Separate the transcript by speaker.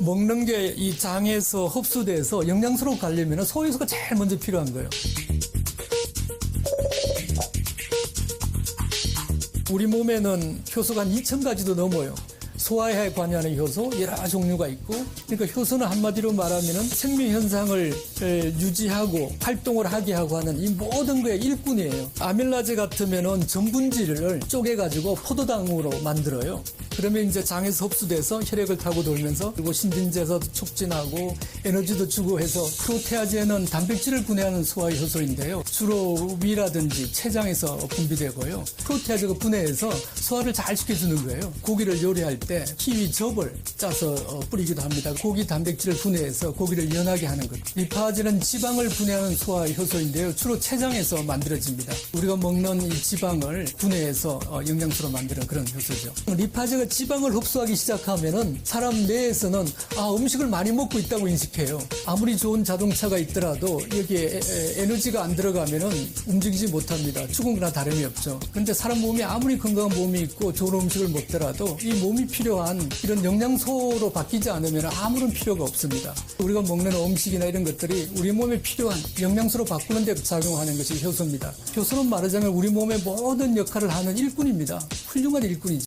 Speaker 1: 먹는 게 이 장에서 흡수돼서 영양소로 가려면 소효소가 제일 먼저 필요한 거예요. 우리 몸에는 효소가 한 2,000가지도 넘어요. 소화에 관여하는 효소 여러 종류가 있고 그러니까 효소는 한마디로 말하면 생명 현상을 에, 유지하고 활동을 하게 하고 하는 이 모든 거의 일꾼이에요. 아밀라제 같으면은 전분질을 쪼개 가지고 포도당으로 만들어요. 그러면 이제 장에서 흡수돼서 혈액을 타고 돌면서 그리고 신진제에서 촉진하고 에너지도 주고 해서 프로테아제는 단백질을 분해하는 소화 효소인데요. 주로 위라든지 췌장에서 분비되고요. 프로테아제가 분해해서 소화를 잘 시켜주는 거예요. 고기를 요리할 때 키위 즙을 짜서 어, 뿌리기도 합니다. 고기 단백질을 분해해서 고기를 연하게 하는 것. 리파제는 지방을 분해하는 소화 효소인데요. 주로 췌장에서 만들어집니다. 우리가 먹는 이 지방을 분해해서 어, 영양소로 만드는 그런 효소죠. 리파제가 지방을 흡수하기 시작하면은 사람 뇌에서는 아 음식을 많이 먹고 있다고 인식해요. 아무리 좋은 자동차가 있더라도 여기에 에- 에- 에너지가 안 들어가면은 움직이지 못합니다. 죽은 거나 다름이 없죠. 그런데 사람 몸이 아무리 건강한 몸이 있고 좋은 음식을 먹더라도 이 몸이 필요한 이런 영양소로 바뀌지 않으면 아무런 필요가 없습니다. 우리가 먹는 음식이나 이런 것들이 우리 몸에 필요한 영양소로 바꾸는 데 작용하는 것이 효소입니다. 효소는 말하자면 우리 몸의 모든 역할을 하는 일꾼입니다. 훌륭한 일꾼이죠.